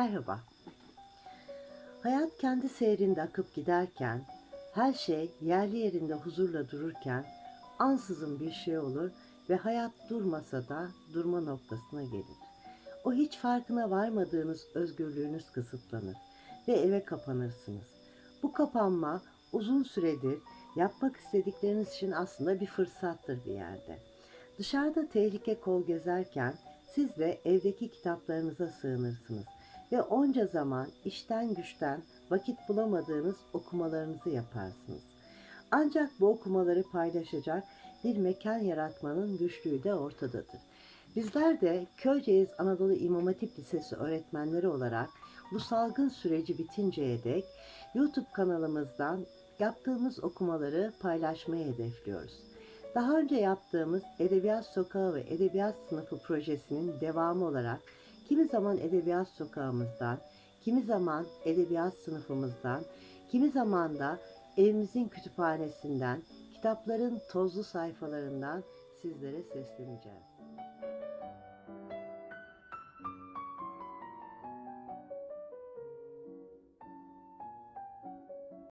Merhaba. Hayat kendi seyrinde akıp giderken, her şey yerli yerinde huzurla dururken, ansızın bir şey olur ve hayat durmasa da durma noktasına gelir. O hiç farkına varmadığınız özgürlüğünüz kısıtlanır ve eve kapanırsınız. Bu kapanma uzun süredir yapmak istedikleriniz için aslında bir fırsattır bir yerde. Dışarıda tehlike kol gezerken siz de evdeki kitaplarınıza sığınırsınız ve onca zaman işten güçten vakit bulamadığınız okumalarınızı yaparsınız. Ancak bu okumaları paylaşacak bir mekan yaratmanın güçlüğü de ortadadır. Bizler de Köyceğiz Anadolu İmam Hatip Lisesi öğretmenleri olarak bu salgın süreci bitinceye dek YouTube kanalımızdan yaptığımız okumaları paylaşmayı hedefliyoruz. Daha önce yaptığımız Edebiyat Sokağı ve Edebiyat Sınıfı projesinin devamı olarak kimi zaman Edebiyat Sokağımızdan, kimi zaman Edebiyat Sınıfımızdan, kimi zaman da evimizin kütüphanesinden, kitapların tozlu sayfalarından sizlere sesleneceğiz.